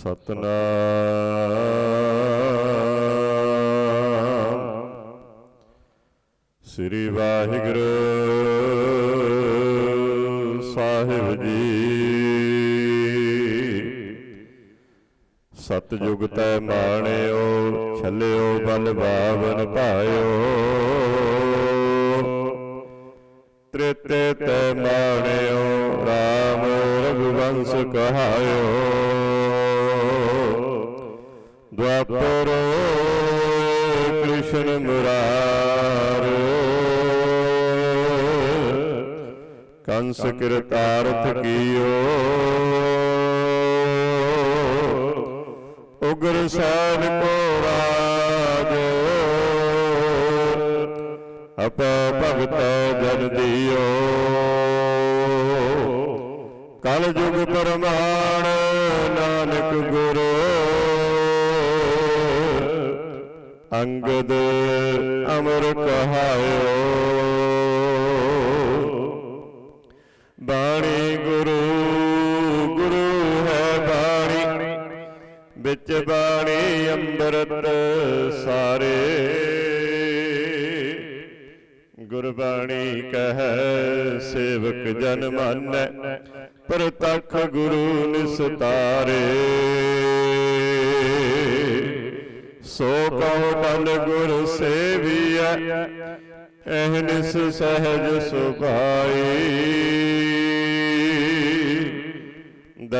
ਸਤਨਾਮ। ਸ੍ਰੀ ਵਾਹਿਗੁਰੂ ਸਾਹਿਬ ਜੀ। ਸਤਜੁਗ ਤੈ ਮਾਣਿਓ, ਛੱਲਿਓ, ਬਲ ਬਾਵਨ ਭਾਇਓ। ਤ੍ਰਿਤੇ ਤੈ ਮਾਣਿਓ RAM ਰਘੁਵੰਸ ਕਹਾਇਓ। ਦੁਆਪਰ ਕ੍ਰਿਸ਼ਨ ਮੁਰਾਰ। ਕੰਸ ਕਿਰਤਾਰਥ ਕੀਓ। ਉਗਰ ਸੈਨ ਕੋ ਰਾਜ। ਆਪੇ ਭਗਤ ਜਨ ਦਿਓ। ਕਲ ਯੁਗ ਪਰਮਾਨ ਨਾਨਕ ਗੁਰੂ। ਅੰਗਦ ਅਮਰ ਕਹਾਇਓ ਬਾਣੀ ਗੁਰੂ ਗੁਰੂ ਹੈ ਬਾਣੀ। ਵਿੱਚ ਬਾਣੀ ਅੰਮ੍ਰਿਤ ਸਾਰੇ। ਗੁਰਬਾਣੀ ਕਹੈ, ਸੇਵਕ ਜਨ ਮਾਨੈ, ਪ੍ਰਤੱਖ ਗੁਰੂ ਨਿਸਤਾਰੇ।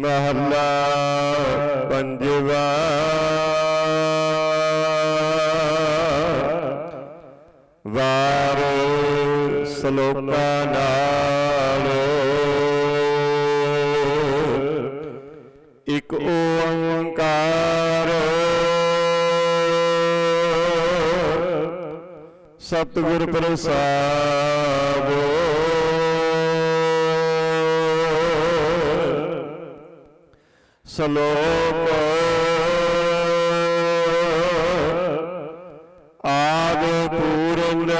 ਮਹੱਲਾ ਪੰਜਵਾ। ਵਾਰ ਸ਼ਲੋਕਾਂ ਨਾਲ। ਇਕ ਓੰਕਾਰ। ਸਤਿਗੁਰ ਪ੍ਰਸਾਦਿ। ਸ਼ਲੋਕ। ਆਦ ਪੂਰਨ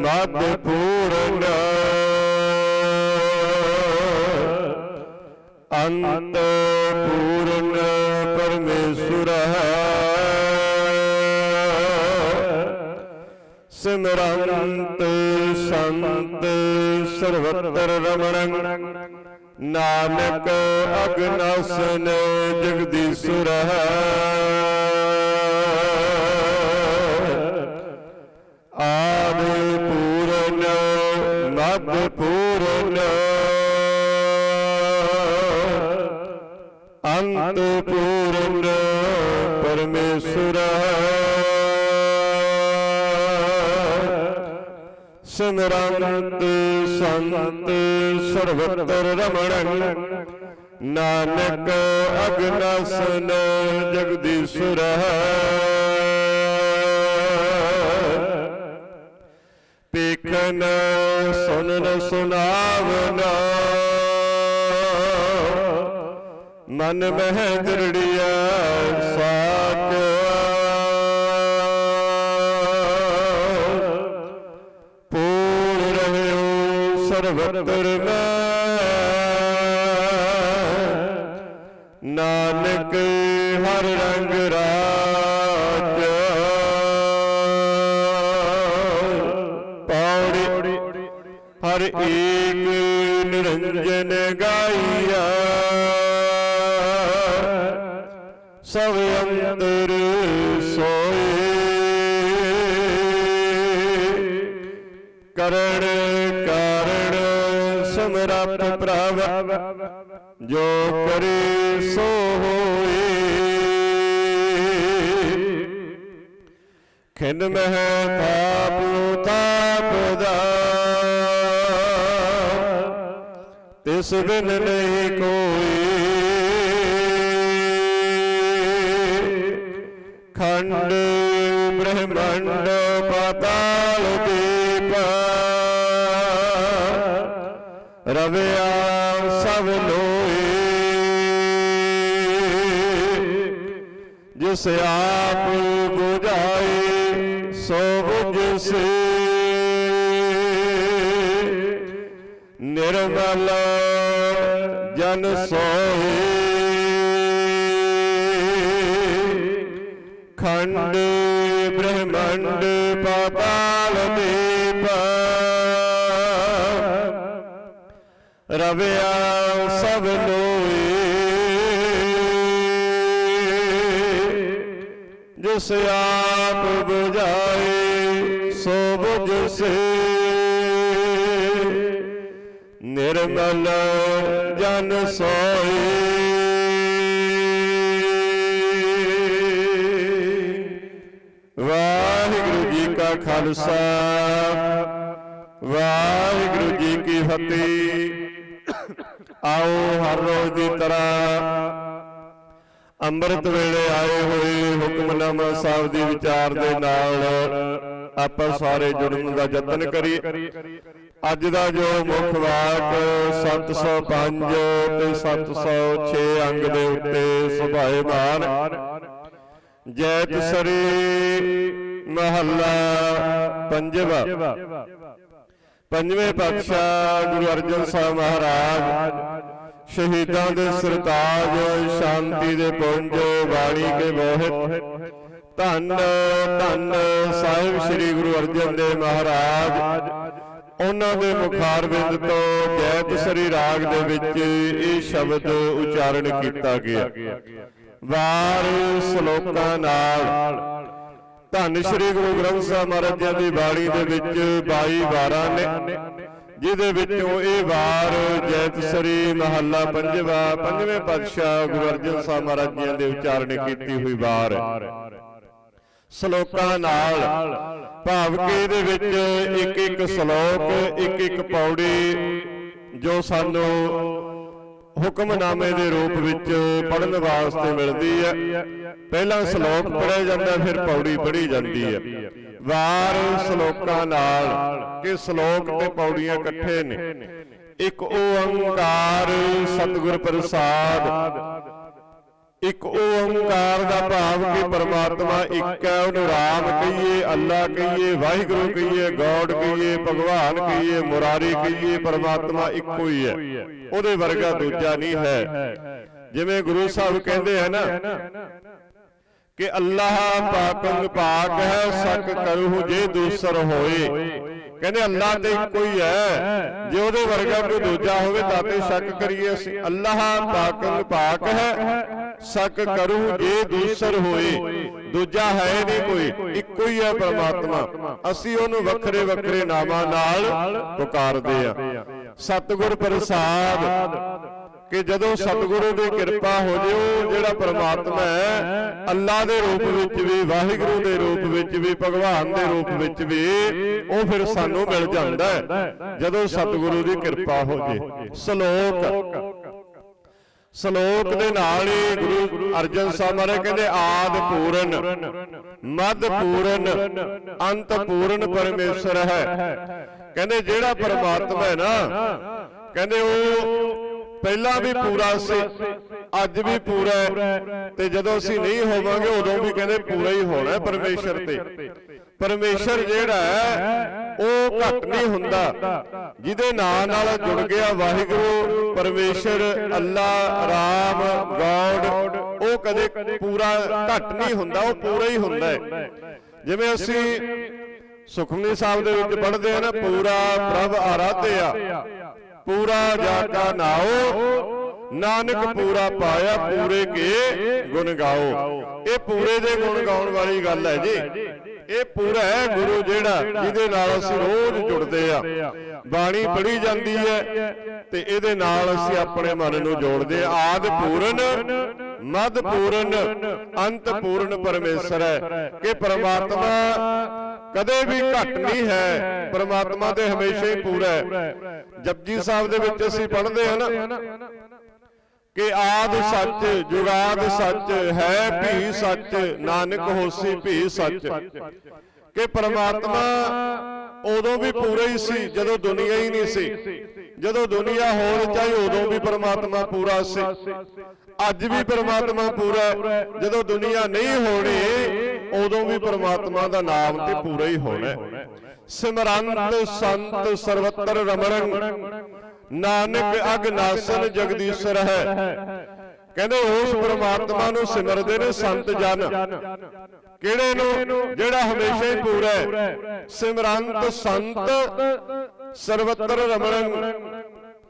ਮਦ ਪੂਰਨ। ਅੰਤ ਪੂਰਨ ਪਰਮੇਸ਼ਰ। ਸਿਮਰੰਤ ਸੰਤ ਸਰਵਤਰ ਰਮਣੰ ਨਾਨਕ ਅਗਨਸਨ ਜਗਦੀਸ਼ੁਰ। ਪੇਖਨ ਸੁਨਨ ਸੁਨਾਵਨ। ਮਨ ਮਹਿ ਦਰੜਿਆ ਸਾਚ ਪੂਰ ਰਹਿਓ ਸਰਵਤਰ ਮੈਂ। ਨਾਨਕ ਹਰ ਪ੍ਰਭ ਜੋ ਕਰੇ ਸੋ ਹੋਏ। ਖਿਨ ਮਹਿ ਤਾਪ ਤਾਪ ਦਾ। ਤਿਸ ਬਿਨ ਨਹੀਂ ਕੋਈ। ਖੰਡ ਬ੍ਰਹਮੰਡ ਪਤਾ। ਰਵਿਆ ਸਭ ਲੋਏ ਜਿਸ ਆਪ 부ਝਾਏ ਸੋ ਬੁਝ ਸੇ ਨਿਰਮਲ ਜਨ ਸੋਏ ਖੰਡ ਬ੍ਰਹਮੰਡ ਜਿਸ ਆਪ 부ਝਾਏ ਸੋ ਬੁਝ ਸੇ ਨਿਰਮਲ ਜਨ ਸੋਏ। ਵਾਹਿਗੁਰੂ ਜੀ ਕਾ ਖਾਲਸਾ, ਵਾਹਿਗੁਰੂ ਜੀ ਕੀ ਫਤਿਹ। ਆਓ ਹਰ ਰੋਜ਼ ਦੀ ਤਰ੍ਹਾਂ ਅੰਮ੍ਰਿਤ ਵੇਲੇ ਆਏ ਹੋਏ ਹੁਕਮਨਾਮਾ ਸਾਹਿਬ ਦੀ ਵਿਚਾਰ ਦੇ ਨਾਲ ਆਪਾਂ ਸਾਰੇ ਜੁੜਨ ਦਾ ਯਤਨ ਕਰੀਏ। ਅੱਜ ਦਾ ਜੋ ਮੁੱਖ ਵਾਕ 705 ਤੇ 706 ਅੰਗ ਦੇ ਉੱਤੇ ਸੁਭਾਏਮਾਨ ਜੈਤ ਸਰੀ ਮਹੱਲਾ ਪੰਜਵਾ। ਪੰਜਵੇਂ ਪਾਤਸ਼ਾਹ ਗੁਰੂ ਅਰਜਨ ਸਾਹਿਬ ਮਹਾਰਾਜ ਸ਼ਹੀਦਾਂ ਦੇ ਸਰਤਾਜ ਸ਼ਾਂਤੀ ਦੇ ਪੁੰਜ ਬਾਣੀ ਕੇ ਬੋਹਿਤ ਧੰਨ ਧੰਨ ਸਾਹਿਬ ਸ੍ਰੀ ਗੁਰੂ ਅਰਜਨ ਦੇਵ ਮਹਾਰਾਜ। ਉਹਨਾਂ ਦੇ ਮੁਖਾਰਬਿੰਦ ਤੋਂ ਜੈਤ ਸਰੀ ਰਾਗ ਦੇ ਵਿੱਚ ਇਹ ਸ਼ਬਦ ਉਚਾਰਨ ਕੀਤਾ ਗਿਆ। ਵਾਰ ਸ਼ਲੋਕਾਂ ਨਾਲ। ਧੰਨ ਸ੍ਰੀ ਗੁਰੂ ਗ੍ਰੰਥ ਸਾਹਿਬ ਮਹਾਰਾਜ ਦੀ ਬਾਣੀ ਦੇ ਵਿੱਚ 22 ਵਾਰਾਂ ਨੇ। ਜਿਹਦੇ ਵਿੱਚੋਂ ਇਹ ਵਾਰ ਜੈਤ ਸਰੀ ਮਹੱਲਾ ਪੰਜਵਾ ਪੰਜਵੇਂ ਪਾਤਸ਼ਾਹ ਗੁਰੂ ਅਰਜਨ ਸਾਹਿਬ ਮਹਾਰਾਜ ਜੀ ਦੇ ਉਚਾਰਨ ਕੀਤੀ ਹੋਈ ਵਾਰ। ਸ਼ਲੋਕਾਂ ਨਾਲ ਭਾਵ ਕਿ ਇਹਦੇ ਵਿੱਚ ਇੱਕ ਇੱਕ ਸ਼ਲੋਕ ਇੱਕ ਇੱਕ ਪੌੜੀ ਜੋ ਸਾਨੂੰ ਹੁਕਮਨਾਮੇ ਦੇ ਰੂਪ ਵਿੱਚ ਪੜਨ ਵਾਸਤੇ ਮਿਲਦੀ ਹੈ। ਪਹਿਲਾਂ ਸ਼ਲੋਕ ਪੜਿਆ ਜਾਂਦਾ ਫਿਰ ਪੌੜੀ ਪੜ੍ਹੀ ਜਾਂਦੀ ਹੈ। ਵਾਰ ਸ਼ਲੋਕਾਂ ਨਾਲ ਕਿ ਸ਼ਲੋਕ ਤੇ ਪੌੜੀਆਂ ਇਕੱਠੇ ਨੇ। ਇੱਕ ਓੰਕਾਰ ਸਤਿਗੁਰ ਪ੍ਰਸਾਦ। ਇੱਕ ਓੰਕਾਰ ਦਾ ਭਾਵ ਕਿ ਪਰਮਾਤਮਾ ਇੱਕ ਹੈ ਉਹਨੂੰ ਰਾਮ ਕਹੀਏ ਅੱਲਾ ਕਹੀਏ ਵਾਹਿਗੁਰੂ ਕਹੀਏ ਗੋਡ ਕਹੀਏ ਭਗਵਾਨ ਕਹੀਏ ਮੁਰਾਰੀ ਕਹੀਏ ਪਰਮਾਤਮਾ ਇੱਕੋ ਹੀ ਹੈ। ਉਹਦੇ ਵਰਗਾ ਦੂਜਾ ਨਹੀਂ ਹੈ। ਜਿਵੇਂ ਗੁਰੂ ਸਾਹਿਬ ਕਹਿੰਦੇ ਹਨ ਨਾ ਕਿ ਅੱਲਾਹ ਪਾਕੰਗ ਪਾਕ ਹੈ ਸਕ ਕਰਹੁ ਜੇ ਦੂਸਰ ਹੋਏ। ਕਹਿੰਦੇ ਅੱਲਾਹ ਤੇ ਇੱਕੋ ਹੀ ਹੈ। ਜੇ ਉਹਦੇ ਵਰਗਾ ਕੋਈ ਦੂਜਾ ਹੋਵੇ ਤਾਂ ਤੇ ਸ਼ੱਕ ਕਰੀਏ ਅਸੀਂ। ਅੱਲਾਹ ਪਾਕੰਗ ਪਾਕ ਹੈ, ਸ਼ੱਕ ਕਰਹੁ ਜੇ ਦੂਸਰ ਹੋਏ। ਦੂਜਾ ਹੈ ਨਹੀਂ ਕੋਈ, ਇੱਕੋ ਹੀ ਹੈ ਪਰਮਾਤਮਾ। ਅਸੀਂ ਉਹਨੂੰ ਵੱਖਰੇ ਵੱਖਰੇ ਨਾਮਾਂ ਨਾਲ ਪੁਕਾਰਦੇ ਆ ਸਤਿਗੁਰ ਪ੍ਰਸਾਦ। ਕਿ ਜਦੋਂ ਸਤਿਗੁਰੂ ਦੀ ਕਿਰਪਾ ਹੋ ਜੇ ਉਹ ਜਿਹੜਾ ਪਰਮਾਤਮਾ ਹੈ ਅੱਲਾ ਦੇ ਰੂਪ ਵਿੱਚ ਵੀ ਵਾਹਿਗੁਰੂ ਦੇ ਰੂਪ ਵਿੱਚ ਵੀ ਭਗਵਾਨ ਦੇ ਰੂਪ ਵਿੱਚ ਵੀ ਉਹ ਫਿਰ ਸਾਨੂੰ ਮਿਲ ਜਾਂਦਾ ਹੈ ਜਦੋਂ ਸਤਿਗੁਰੂ ਦੀ ਕਿਰਪਾ ਹੋ ਜੇ। ਸ਼ਲੋਕ। ਸ਼ਲੋਕ ਦੇ ਨਾਲ ਹੀ ਗੁਰੂ ਅਰਜਨ ਸਾਹਿਬ ਮਹਾਰਾਜ ਕਹਿੰਦੇ ਆਦ ਪੂਰਨ। ਮਦ ਪੂਰਨ। ਅੰਤ ਪੂਰਨ ਪਰਮੇਸ਼ਰ ਹੈ। ਕਹਿੰਦੇ ਜਿਹੜਾ ਪਰਮਾਤਮਾ ਹੈ ਨਾ ਕਹਿੰਦੇ ਉਹ ਪਹਿਲਾਂ ਵੀ ਪੂਰਾ ਸੀ ਅੱਜ ਵੀ ਪੂਰਾ ਹੈ। ਤੇ ਜਦੋਂ ਅਸੀਂ ਨਹੀਂ ਹੋਵਾਂਗੇ ਉਦੋਂ ਵੀ ਕਹਿੰਦੇ ਪੂਰਾ ਹੀ ਹੋਣਾ ਹੈ ਪਰਮੇਸ਼ਰ ਤੇ। ਪਰਮੇਸ਼ਰ ਜਿਹੜਾ ਹੈ ਉਹ ਘਟ ਨਹੀਂ ਹੁੰਦਾ। ਜਿਹਦੇ ਨਾਂ ਨਾਲ ਜੁੜ ਗਿਆ ਵਾਹਿਗੁਰੂ ਪਰਮੇਸ਼ਰ ਅੱਲਾ ਰਾਮ ਗੋਡ ਉਹ ਕਦੇ ਪੂਰਾ ਘਟ ਨਹੀਂ ਹੁੰਦਾ ਉਹ ਪੂਰਾ ਹੀ ਹੁੰਦਾ ਹੈ। ਜਿਵੇਂ ਅਸੀਂ ਸੁਖਮਨੀ ਸਾਹਿਬ ਦੇ ਵਿੱਚ ਪੜ੍ਹਦੇ ਆ ਨਾ ਪੂਰਾ ਪ੍ਰਭ ਆਰਾਧਿਆ। ਪੂਰਾ ਜਾ ਕਾ ਨਾਓ। ਨਾਨਕ ਪੂਰਾ ਪਾਇਆ ਪੂਰੇ ਕੇ ਗੁਣ ਗਾਓ। ਇਹ ਪੂਰੇ ਦੇ ਗੁਣ ਗਾਉਣ ਵਾਲੀ ਗੱਲ ਹੈ ਜੀ। ਇਹ ਪੂਰਾ ਹੈ ਗੁਰੂ ਜਿਹੜਾ, ਜਿਹਦੇ ਨਾਲ ਅਸੀਂ ਰੋਜ਼ ਜੁੜਦੇ ਆ। ਬਾਣੀ ਪੜ੍ਹੀ ਜਾਂਦੀ ਹੈ ਤੇ ਇਹਦੇ ਨਾਲ ਅਸੀਂ ਆਪਣੇ ਮਨ ਨੂੰ ਜੋੜਦੇ ਆ। ਆਦ ਪੂਰਨ ਮਦ ਪੂਰਨ ਅੰਤ ਪੂਰਨ ਪਰਮੇਸ਼ਰ ਹੈ। ਕਿ ਪ੍ਰਮਾਤਮਾ ਕਦੇ ਵੀ ਘਟ ਨਹੀਂ ਹੈ। ਪ੍ਰਮਾਤਮਾ ਤੇ ਹਮੇਸ਼ਾ ਹੀ ਪੂਰਾ ਹੈ। ਜਪਜੀ ਸਾਹਿਬ ਦੇ ਵਿੱਚ ਅਸੀਂ ਪੜ੍ਹਦੇ ਹਾਂ ਨਾ ਕਿ ਆਦ ਸੱਚ ਜੁਗਾਦ ਸੱਚ ਹੈ ਭੀ ਸੱਚ ਨਾਨਕ ਹੋਸੀ ਭੀ ਸੱਚ। ਕਿ ਪਰਮਾਤਮਾ ਉਦੋਂ ਵੀ ਪੂਰਾ ਹੀ ਸੀ ਜਦੋਂ ਦੁਨੀਆ ਹੀ ਨਹੀਂ ਸੀ। ਜਦੋਂ ਦੁਨੀਆ ਹੋਣ ਚਾਹੀ ਉਦੋਂ ਵੀ ਪਰਮਾਤਮਾ ਪੂਰਾ ਸੀ। ਅੱਜ ਵੀ ਪਰਮਾਤਮਾ ਪੂਰਾ। ਜਦੋਂ ਦੁਨੀਆ ਨਹੀਂ ਹੋਣੀ ਉਦੋਂ ਵੀ ਪਰਮਾਤਮਾ ਦਾ ਨਾਮ ਤੇ ਪੂਰਾ ਹੀ ਹੋਣਾ। ਸਿਮਰੰਤ ਸੰਤ ਸਰਵਤਰ ਰਮਣੰ। ਨਾਨਕ ਅਗਨਾਸਨ ਜਗਦੀਸ਼ਰ ਹੈ। ਕਹਿੰਦੇ ਉਸ ਪ੍ਰਮਾਤਮਾ ਨੂੰ ਸਿਮਰਦੇ ਨੇ ਸੰਤ ਜਨ। ਕਿਹੜੇ ਨੂੰ? ਜਿਹੜਾ ਹਮੇਸ਼ਾ ਹੀ ਪੂਰਾ ਹੈ। ਸਿਮਰੰਤ ਸੰਤ ਸਰਵਤਰ ਰਮਣੰ।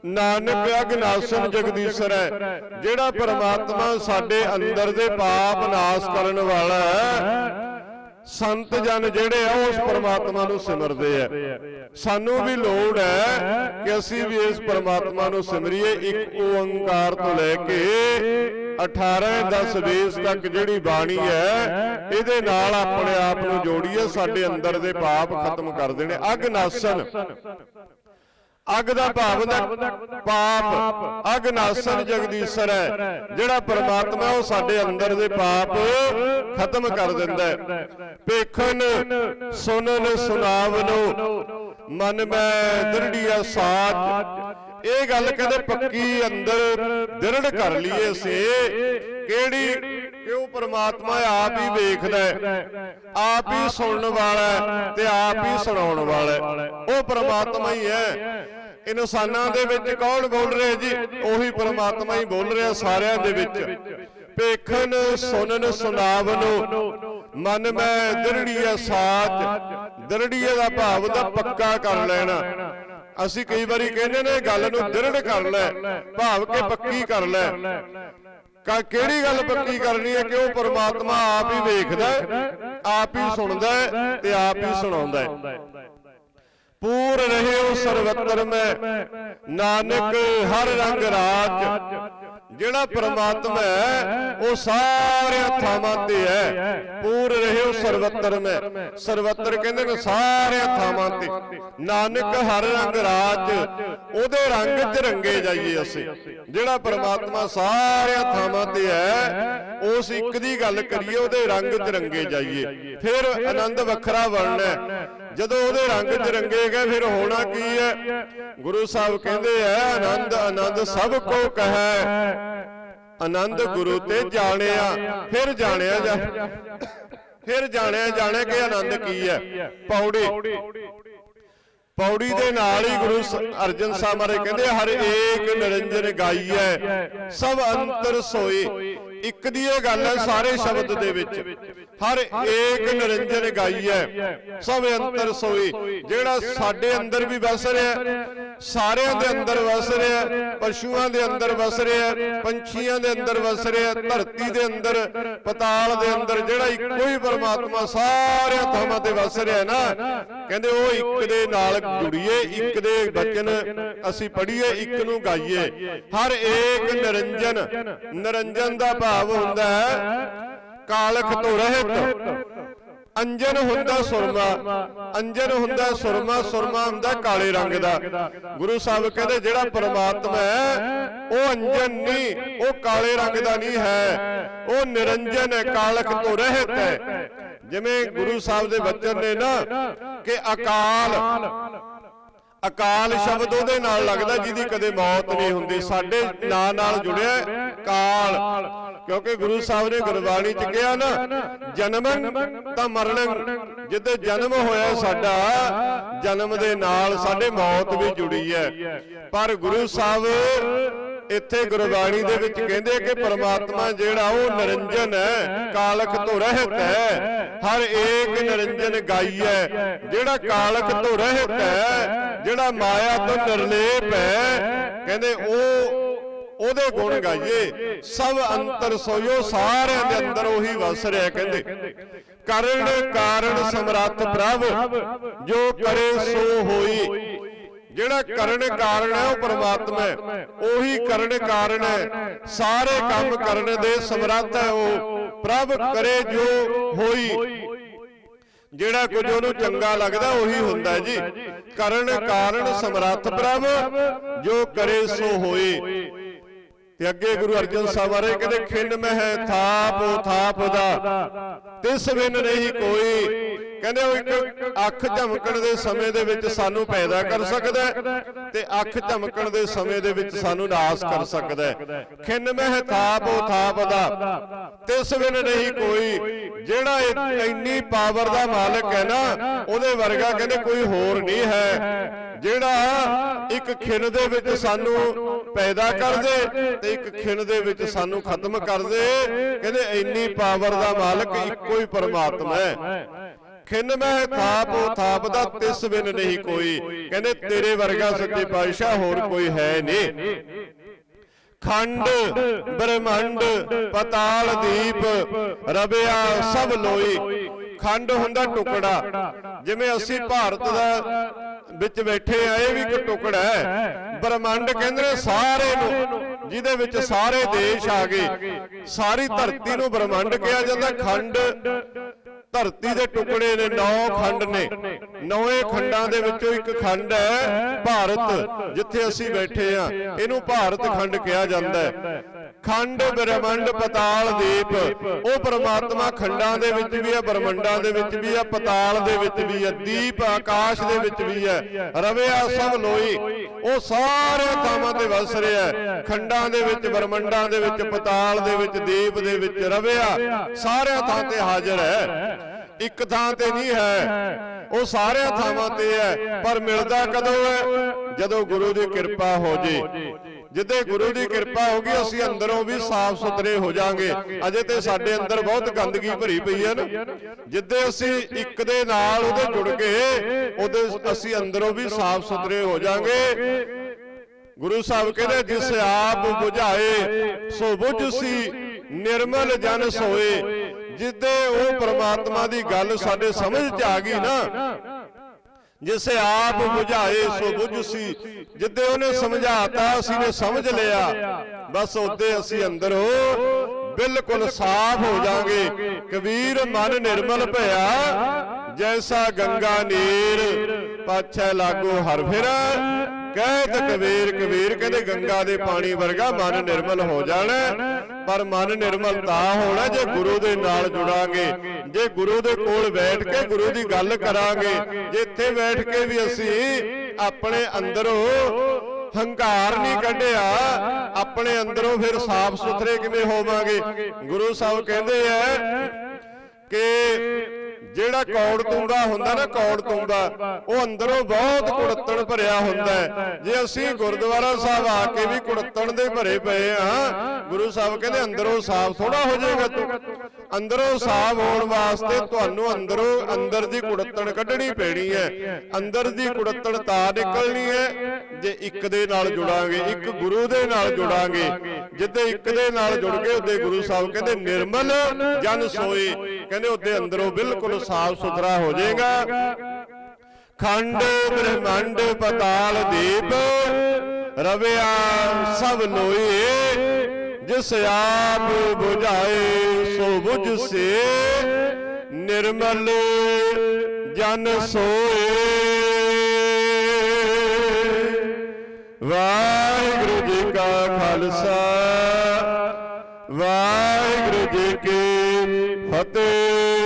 ਨਾਨਕ ਅਗਨਾਸਨ ਜਗਦੀਸ਼ਰ ਹੈ, ਜਿਹੜਾ ਪਰਮਾਤਮਾ ਸਾਡੇ ਅੰਦਰ ਦੇ ਪਾਪ ਨਾਸ਼ ਕਰਨ ਵਾਲਾ ਹੈ। ਸੰਤ ਜਨ ਜਿਹੜੇ ਆ, ਉਸ ਪਰਮਾਤਮਾ ਨੂੰ ਸਿਮਰਦੇ ਆ। ਸਾਨੂੰ ਵੀ ਲੋੜ ਹੈ ਕਿ ਅਸੀਂ ਵੀ ਇਸ ਪਰਮਾਤਮਾ ਨੂੰ ਸਿਮਰੀਏ। ਇੱਕ ਓੰਕਾਰ ਤੋਂ ਲੈ ਕੇ 18 10 20 ਤੱਕ ਜਿਹੜੀ ਬਾਣੀ ਹੈ, ਇਹਦੇ ਨਾਲ ਆਪਣੇ ਆਪ ਨੂੰ ਜੋੜੀਏ, ਸਾਡੇ ਅੰਦਰ ਦੇ ਪਾਪ ਖਤਮ ਕਰ ਦੇਣੇ। ਅਗਨਾਸਨ। ਅਗ ਦਾ ਭਾਵ ਦਾ ਪਾਪ ਅਗਨਾਸਨ ਜਗਦੀਸ਼ਰ ਹੈ ਜਿਹੜਾ ਪ੍ਰਮਾਤਮਾ ਉਹ ਸਾਡੇ ਅੰਦਰ ਦੇ ਪਾਪ ਖਤਮ ਕਰ ਦਿੰਦਾ ਹੈ। ਪੇਖਨ ਸੁਨਨ ਸੁਨਾਵਨੋ ਮਨ ਮੈਂ ਦ੍ਰਿੜੀਆ ਸਾਚ। ਇਹ ਗੱਲ ਕਹਿੰਦੇ ਪੱਕੀ ਅੰਦਰ ਦ੍ਰਿੜ ਕਰ ਲਈਏ ਸੇ ਕਿਹੜੀ ਕਿ ਉਹ ਪ੍ਰਮਾਤਮਾ ਆਪ ਹੀ ਵੇਖਦਾ ਹੈ? ਆਪ ਹੀ ਸੁਣਨ ਵਾਲਾ ਹੈ ਤੇ ਆਪ ਹੀ ਸੁਣਾਉਣ ਵਾਲਾ ਹੈ। ਉਹ ਪ੍ਰਮਾਤਮਾ ਹੀ ਹੈ। ਇਨਸਾਨਾਂ ਦੇ ਵਿੱਚ ਕੌਣ ਬੋਲ ਰਿਹਾ ਜੀ? ਉਹੀ ਪ੍ਰਮਾਤਮਾ ਹੀ ਬੋਲ ਰਿਹਾ ਸਾਰਿਆਂ ਦੇ ਵਿੱਚ। ਪੇਖਨ ਸੁਨਨ ਸੁਨਾਵਨੋ ਮਨ ਮੈਂ ਦ੍ਰਿੜੀਏ ਸਾਚ। ਦ੍ਰਿੜੀਏ ਦਾ ਭਾਵ ਦਾ ਪੱਕਾ ਕਰ ਲੈਣਾ। ਅਸੀਂ ਕਈ ਵਾਰੀ ਕਹਿੰਦੇ ਨੇ ਗੱਲ ਨੂੰ ਦ੍ਰਿੜ ਕਰ ਲੈ। ਭਾਵ ਕਿ ਪੱਕੀ ਕਰ ਲੈ। ਕਾ ਕਿਹੜੀ ਗੱਲ ਪੱਕੀ ਕਰਨੀ ਹੈ ਕਿ ਉਹ ਪਰਮਾਤਮਾ ਆਪ ਹੀ ਵੇਖਦਾ ਹੈ, ਆਪ ਹੀ ਸੁਣਦਾ ਹੈ ਤੇ ਆਪ ਹੀ ਸੁਣਾਉਂਦਾ ਹੈ। ਪੂਰ ਰਹਿਓ ਸਰਵਤਰ ਮੈਂ ਨਾਨਕ ਹਰ ਰੰਗ ਰਾਜ। ਜਿਹੜਾ ਪ੍ਰਮਾਤਮਾ ਹੈ ਉਹ ਸਾਰਿਆਂ ਥਾਵਾਂ ਤੇ ਹੈ। ਪੂਰ ਰਹਿਓ ਸਰਵਤਰ ਮੈਂ। ਸਰਵਤਰ ਕਹਿੰਦੇ ਨੇ ਸਾਰਿਆਂ ਥਾਵਾਂ ਤੇ। ਨਾਨਕ ਹਰ ਰੰਗ ਰਾਜ ਉਹਦੇ ਰੰਗ ਚ ਰੰਗੇ ਜਾਈਏ ਅਸੀਂ। ਜਿਹੜਾ ਪ੍ਰਮਾਤਮਾ ਸਾਰਿਆਂ ਥਾਵਾਂ ਤੇ ਹੈ ਉਸ ਇੱਕ ਦੀ ਗੱਲ ਕਰੀਏ ਉਹਦੇ ਰੰਗ ਚ ਰੰਗੇ ਜਾਈਏ। ਫਿਰ ਆਨੰਦ ਵੱਖਰਾ ਬਣਨਾ ਹੈ। ਜਦੋਂ ਉਹਦੇ ਰੰਗ 'ਚ ਰੰਗੇ ਗਏ ਫਿਰ ਹੋਣਾ ਕੀ ਹੈ? ਗੁਰੂ ਸਾਹਿਬ ਕਹਿੰਦੇ ਐ ਆਨੰਦ ਆਨੰਦ ਸਭ ਕੋ ਕਹੈ। ਆਨੰਦ ਗੁਰੂ ਤੇ ਜਾਣਿਆ ਫਿਰ ਜਾਣਿਆ ਜਾ ਫਿਰ ਜਾਣਿਆ ਜਾਣੇ ਕਿ ਆਨੰਦ ਕੀ ਹੈ। ਪੌੜੀ। ਪੌੜੀ ਦੇ ਨਾਲ ਹੀ ਗੁਰੂ ਅਰਜਨ ਸਾਹਿਬ ਮਹਾਰਾਜ ਕਹਿੰਦੇ ਹਰ ਏਕ ਨਿਰੰਜਨ ਗਾਈਐ ਸਭ ਅੰਤਰ ਸੋਏ। ਇੱਕ ਦੀ ਇਹ ਗੱਲ ਹੈ ਸਾਰੇ ਸ਼ਬਦ ਦੇ ਵਿੱਚ। ਹਰ ਏਕ ਨਿਰੰਜਨ ਗਾਈਐ ਸਭ ਅੰਤਰ ਸੋਏ ਜਿਹੜਾ ਸਾਡੇ ਅੰਦਰ ਵੀ ਵਸ ਰਿਹਾ ਹੈ, ਸਾਰਿਆਂ ਦੇ ਅੰਦਰ ਵਸ ਰਿਹਾ ਹੈ, ਪਸ਼ੂਆਂ ਦੇ ਅੰਦਰ ਵਸ ਰਿਹਾ ਹੈ, ਪੰਛੀਆਂ ਦੇ ਅੰਦਰ ਵਸ ਰਿਹਾ ਹੈ, ਧਰਤੀ ਦੇ ਅੰਦਰ ਪਤਾਲ ਦੇ ਅੰਦਰ ਜਿਹੜਾ ਇੱਕੋ ਹੀ ਪਰਮਾਤਮਾ ਸਾਰਿਆਂ ਥਾਵਾਂ ਤੇ ਵਸ ਰਿਹਾ ਹੈ ਨਾ। ਕਹਿੰਦੇ ਉਹ ਇੱਕ ਦੇ ਨਾਲ ਜੁੜੀਏ ਇੱਕ ਦੇ ਬਚਨ ਅਸੀਂ ਪੜ੍ਹੀਏ ਇੱਕ ਨੂੰ ਗਾਈਏ। ਹਰ ਏਕ ਨਿਰੰਜਨ ਨਿਰੰਜਨ ਦਾ ਭਾਵ ਹੁੰਦਾ ਕਾਲਖ ਤੋਂ ਰਹਿਤ ਅੰਜਨ ਹੁੰਦਾ ਸੁਰਮਾ, ਅੰਜਨ ਹੁੰਦਾ ਸੁਰਮਾ ਸੁਰਮਾ ਹੁੰਦਾ ਕਾਲੇ ਰੰਗ ਦਾ। ਗੁਰੂ ਸਾਹਿਬ ਕਹਿੰਦੇ, ਜਿਹੜਾ ਪਰਮਾਤਮਾ ਹੈ, ਉਹ ਅੰਜਨ ਨਹੀਂ, ਉਹ ਕਾਲੇ ਰੰਗ ਦਾ ਨਹੀਂ ਹੈ। ਉਹ ਨਿਰੰਜਨ ਹੈ, ਕਾਲਖ ਤੋਂ ਰਹਿਤ ਹੈ। ਜਿਵੇਂ ਗੁਰੂ ਸਾਹਿਬ ਦੇ ਬਚਨ ਨੇ ਨਾ, ਕਿ ਅਕਾਲ ਅਕਾਲ ਸ਼ਬਦ ਉਹਦੇ ਨਾਲ ਲੱਗਦਾ ਜਿਹਦੀ ਕਦੇ ਮੌਤ ਨਹੀਂ ਹੁੰਦੀ। ਸਾਡੇ ਨਾਂ ਨਾਲ ਜੁੜਿਆ ਕਾਲ। ਕਿਉਂਕਿ ਗੁਰੂ ਸਾਹਿਬ ਨੇ ਗੁਰਬਾਣੀ ਚ ਕਿਹਾ ਨਾ ਜਨਮੰ ਤਾਂ ਮਰਣੰ ਜਿੱਦੇ ਜਨਮ ਹੋਇਆ ਸਾਡਾ ਜਨਮ ਦੇ ਨਾਲ ਸਾਡੇ ਮੌਤ ਵੀ ਜੁੜੀ ਹੈ। ਪਰ ਗੁਰੂ ਸਾਹਿਬ ਇੱਥੇ ਗੁਰਬਾਣੀ ਦੇ ਵਿੱਚ ਕਹਿੰਦੇ ਕਿ ਪ੍ਰਮਾਤਮਾ ਜਿਹੜਾ ਉਹ ਨਿਰੰਜਨ ਹੈ ਕਾਲਖ ਤੋਂ ਰਹਿਤ ਹੈ। ਹਰ ਏਕ ਨਿਰੰਜਨ ਗਾਈਐ ਜਿਹੜਾ ਕਾਲਖ ਤੋਂ ਰਹਿਤ ਹੈ ਜਿਹੜਾ ਮਾਇਆ ਤੋਂ ਨਿਰਲੇਪ ਹੈ ਕਹਿੰਦੇ ਉਹ ਉਹਦੇ ਗੁਣ ਗਾਈਏ। ਸਭ ਅੰਤਰ ਸੋਇਓ ਸਾਰਿਆਂ ਦੇ ਅੰਦਰ ਉਹੀ ਵਸ ਰਿਹਾ ਕਹਿੰਦੇ। ਕਰਨ ਕਾਰਨ ਸਮਰੱਥ ਪ੍ਰਭ ਜੋ ਕਰੇ ਸੋ ਹੋਈ। ਜਿਹੜਾ ਕਰਨ ਕਾਰਨ ਹੈ ਉਹ ਪ੍ਰਮਾਤਮਾ ਹੈ। ਉਹੀ ਕਰਨ ਕਾਰਨ ਹੈ। ਸਾਰੇ ਕੰਮ ਕਰਨ ਦੇ ਸਮਰੱਥ ਹੈ ਉਹ। ਪ੍ਰਭ ਕਰੇ ਜੋ ਹੋਈ। ਜਿਹੜਾ ਕੁਝ ਉਹਨੂੰ ਚੰਗਾ ਲੱਗਦਾ ਉਹੀ ਹੁੰਦਾ ਜੀ। ਕਰਨ ਕਾਰਨ ਸਮਰੱਥ ਪ੍ਰਭ। ਜੋ ਕਰੇ ਸੋ ਹੋਏ। ਤੇ ਅੱਗੇ ਗੁਰੂ ਅਰਜਨ ਸਾਹਿਬ ਬਾਰੇ ਕਹਿੰਦੇ ਖਿੰਡ ਮਹਿ ਥਾਪ ਥਾਪ ਦਾ। ਤਿਸ ਬਿਨ ਨਹੀਂ ਕੋਈ। ਕਹਿੰਦੇ ਉਹ ਇੱਕ ਅੱਖ ਝਮਕਣ ਦੇ ਸਮੇਂ ਦੇ ਵਿੱਚ ਸਾਨੂੰ ਪੈਦਾ ਕਰ ਸਕਦਾ ਤੇ ਅੱਖ ਝਮਕਣ ਦੇ ਸਮੇਂ ਦੇ ਵਿੱਚ ਸਾਨੂੰ ਨਾਸ ਕਰ ਸਕਦਾ ਖਿੰਨ ਮਹਿ ਥਾਪ ਉਹ ਥਾਪ ਦਾ। ਤਿਸ ਬਿਨ ਨਹੀਂ ਕੋਈ। ਜਿਹੜਾ ਇੰਨੀ ਪਾਵਰ ਦਾ ਮਾਲਕ ਹੈ ਨਾ ਉਹਦੇ ਵਰਗਾ ਕਹਿੰਦੇ ਕੋਈ ਹੋਰ ਨਹੀਂ ਹੈ। ਜਿਹੜਾ ਇੱਕ ਖਿੰਨ ਦੇ ਵਿੱਚ ਸਾਨੂੰ ਪੈਦਾ ਕਰ ਦੇ ਤੇ ਇੱਕ ਖਿੰਨ ਦੇ ਵਿੱਚ ਸਾਨੂੰ ਖਤਮ ਕਰ ਦੇ ਕਹਿੰਦੇ ਇੰਨੀ ਪਾਵਰ ਦਾ ਮਾਲਕ ਇੱਕੋ ਹੀ ਪਰਮਾਤਮਾ ਹੈ। ਖਿੰਨ ਮੈਂ ਥਾਪ ਥਾਪ ਦਾ ਤਿਸ ਬਿਨ ਨਹੀਂ ਕੋਈ। ਕਹਿੰਦੇ ਤੇਰੇ ਵਰਗਾ ਸੱਚੇ ਪਾਤਸ਼ਾਹ ਹੋਰ ਕੋਈ ਹੈ ਨਹੀਂ। ਖੰਡ, ਬ੍ਰਹਮੰਡ, ਪਤਾਲ, ਦੀਪ, ਰਬਿਆ, ਸਭ ਲੋਈ ਖੰਡ ਹੁੰਦਾ ਟੁਕੜਾ। ਜਿਵੇਂ ਅਸੀਂ ਭਾਰਤ ਦਾ ਵਿੱਚ ਬੈਠੇ ਆ, ਇਹ ਵੀ ਇੱਕ ਟੁਕੜਾ ਹੈ। ਬ੍ਰਹਮੰਡ ਕਹਿੰਦੇ ਨੇ ਸਾਰੇ ਨੂੰ, ਜਿਹਦੇ ਵਿੱਚ ਸਾਰੇ ਦੇਸ਼ ਆ ਗਏ। ਸਾਰੀ ਧਰਤੀ ਨੂੰ ਬ੍ਰਹਮੰਡ ਕਿਹਾ ਜਾਂਦਾ, ਖੰਡ। ਧਰਤੀ ਦੇ ਟੁਕੜੇ ਨੇ, ਨੌ ਖੰਡ ਨੇ। ਨੌਵੇਂ ਖੰਡਾਂ ਦੇ ਵਿੱਚੋਂ ਇੱਕ ਖੰਡ ਹੈ, ਭਾਰਤ, ਜਿੱਥੇ ਅਸੀਂ ਬੈਠੇ ਆ। ਇਹਨੂੰ ਭਾਰਤ ਖੰਡ ਕਿਹਾ ਜਾਂਦਾ ਹੈ। ਖੰਡ ਬ੍ਰਹਮੰਡ ਪਤਾਲ ਦੀਪ। ਉਹ ਪ੍ਰਮਾਤਮਾ ਖੰਡਾਂ ਦੇ ਵਿੱਚ ਵੀ ਹੈ, ਬ੍ਰਹਮੰਡਾਂ ਦੇ ਵਿੱਚ ਵੀ ਹੈ, ਪਤਾਲ ਦੇ ਵਿੱਚ ਵੀ ਹੈ, ਦੀਪ ਆਕਾਸ਼ ਦੇ ਵਿੱਚ ਵੀ ਹੈ ਰਵਿਆ ਸਭ ਲੋਈ। ਉਹ ਸਾਰੇ ਥਾਵਾਂ ਤੇ ਵਸ ਰਿਹਾ ਹੈ। ਖੰਡਾਂ ਦੇ ਵਿੱਚ, ਬ੍ਰਹਮੰਡਾਂ ਦੇ ਵਿੱਚ, ਪਤਾਲ ਦੇ ਵਿੱਚ, ਦੀਪ ਦੇ ਵਿੱਚ ਰਵਿਆ ਸਾਰਿਆਂ ਥਾਂ ਤੇ ਹਾਜ਼ਰ ਹੈ। ਇੱਕ ਥਾਂ ਤੇ ਨਹੀਂ ਹੈ। ਉਹ ਸਾਰਿਆਂ ਥਾਵਾਂ ਤੇ ਹੈ। ਪਰ ਮਿਲਦਾ ਕਦੋਂ ਹੈ? ਜਦੋਂ ਗੁਰੂ ਦੀ ਕਿਰਪਾ ਹੋ ਜੇ। ਜਿੱਦੇ ਗੁਰੂ ਦੀ ਕਿਰਪਾ ਹੋਗੀ ਅਸੀਂ ਅੰਦਰੋਂ ਵੀ ਸਾਫ਼ ਸੁਥਰੇ ਹੋ ਜਾਾਂਗੇ ਅਜੇ ਤੇ ਸਾਡੇ ਅੰਦਰ ਬਹੁਤ ਗੰਦਗੀ ਭਰੀ ਪਈ ਹੈ ਨਾ। ਜਿੱਦੇ ਅਸੀਂ ਇੱਕ ਦੇ ਨਾਲ ਉਹਦੇ ਜੁੜ ਗਏ ਉਹਦੇ ਅਸੀਂ ਅੰਦਰੋਂ ਵੀ ਸਾਫ਼ ਸੁਥਰੇ ਹੋ ਜਾਾਂਗੇ ਗੁਰੂ ਸਾਹਿਬ ਕਹਿੰਦੇ ਜਿਸ ਆਪ 부ਝਾਏ ਸੋ ਬੁਝ ਸੀ ਨਿਰਮਲ ਜਨ ਸੋਏ। ਜਿੱਦੇ ਉਹ ਪ੍ਰਮਾਤਮਾ ਦੀ ਗੱਲ ਸਾਡੇ ਸਮਝ ਚ ਆ ਗਈ ਨਾ। ਜਿਸ ਆਪ 부ਝਾਏ ਸੋ ਬੁਝ ਸੀ। ਜਿੱਦੇ ਉਹਨੇ ਸਮਝਾਤਾ, ਅਸੀਂ ਨੇ ਸਮਝ ਲਿਆ। ਬਸ ਉਹਦੇ ਅਸੀਂ ਅੰਦਰ ਹੋ, ਬਿਲਕੁਲ ਸਾਫ਼ ਹੋ ਜਾਾਂਗੇ ਕਬੀਰ ਮਨ ਨਿਰਮਲ ਭਇਆ, ਜੈਸਾ ਗੰਗਾ ਨੀਰ, ਪਾਛੈ ਲਾਗੋ ਹਰ ਫਿਰ। ਕਹਿਤ ਕਬੀਰ ਕਬੀਰ ਕਹਿੰਦੇ ਗੰਗਾ ਦੇ ਪਾਣੀ ਵਰਗਾ ਮਨ ਨਿਰਮਲ ਹੋ ਜਾਣਾ। ਪਰ ਮਨ ਨਿਰਮਲ ਤਾਂ ਹੋਣਾ ਜੇ ਗੁਰੂ ਦੇ ਨਾਲ ਜੁੜਾਂਗੇ। ਜੇ ਗੁਰੂ ਦੇ ਕੋਲ ਬੈਠ ਕੇ ਗੁਰੂ ਦੀ ਗੱਲ ਕਰਾਂਗੇ ਜੇ ਇੱਥੇ ਬੈਠ ਕੇ ਵੀ ਅਸੀਂ ਆਪਣੇ ਅੰਦਰੋਂ ਹੰਕਾਰ ਨਹੀਂ ਕੱਢਿਆ। ਆਪਣੇ ਅੰਦਰੋਂ ਫਿਰ ਸਾਫ਼ ਸੁਥਰੇ ਕਿਵੇਂ ਹੋਵਾਂਗੇ? ਗੁਰੂ ਸਾਹਿਬ ਕਹਿੰਦੇ ਐ ਕਿ ਜਿਹੜਾ ਕੌੜ ਤੁੰਬਾ ਹੁੰਦਾ ਨਾ ਕੌੜ ਤੁੰਬਾ ਉਹ ਅੰਦਰੋਂ ਬਹੁਤ ਕੁੜੱਤਣ ਭਰਿਆ ਹੁੰਦਾ ਜੇ ਅਸੀਂ ਗੁਰਦੁਆਰਾ ਸਾਹਿਬ ਆ ਕੇ ਵੀ ਕੁੜੱਤਣ ਦੇ ਭਰੇ ਪਏ ਆ ਗੁਰੂ ਸਾਹਿਬ ਕਹਿੰਦੇ ਅੰਦਰੋਂ ਸਾਫ਼ ਥੋੜਾ ਹੋ ਜਾਏਗਾ ਤੂੰ। ਅੰਦਰੋਂ ਸਾਫ਼ ਹੋਣ ਵਾਸਤੇ ਤੁਹਾਨੂੰ ਅੰਦਰੋਂ ਅੰਦਰ ਦੀ ਕੁੜੱਤਣ ਕੱਢਣੀ ਪੈਣੀ ਹੈ। ਅੰਦਰ ਦੀ ਕੁੜੱਤਣ ਤਾਂ ਨਿਕਲਣੀ ਹੈ। ਜੇ ਇੱਕ ਦੇ ਨਾਲ ਜੁੜਾਂਗੇ ਇੱਕ ਗੁਰੂ ਦੇ ਨਾਲ ਜੁੜਾਂਗੇ। ਜਿੱਦੇ ਇੱਕ ਦੇ ਨਾਲ ਜੁੜ ਕੇ ਉਹਦੇ ਗੁਰੂ ਸਾਹਿਬ ਕਹਿੰਦੇ ਨਿਰਮਲ ਜਨ ਸੋਏ ਕਹਿੰਦੇ ਉਹਦੇ ਅੰਦਰੋਂ ਬਿਲਕੁਲ ਸਾਫ਼ ਸੁਥਰਾ ਹੋ ਜਾਏਗਾ। ਖੰਡ, ਬ੍ਰਹਮੰਡ, ਪਤਾਲ, ਦੀਪ, ਰਵਿਆ ਸਭ ਲੋਏ ਜਿਸ ਆਪ 부ਝਾਏ ਸੋ ਬੁਝ ਸੇ। ਨਿਰਮਲ ਜਨ ਸੋਏ। ਵਾਹਿਗੁਰੂ ਜੀ ਕਾ ਖਾਲਸਾ। ਵਾਹਿਗੁਰੂ ਜੀ ਕੀ ਫਤਿਹ।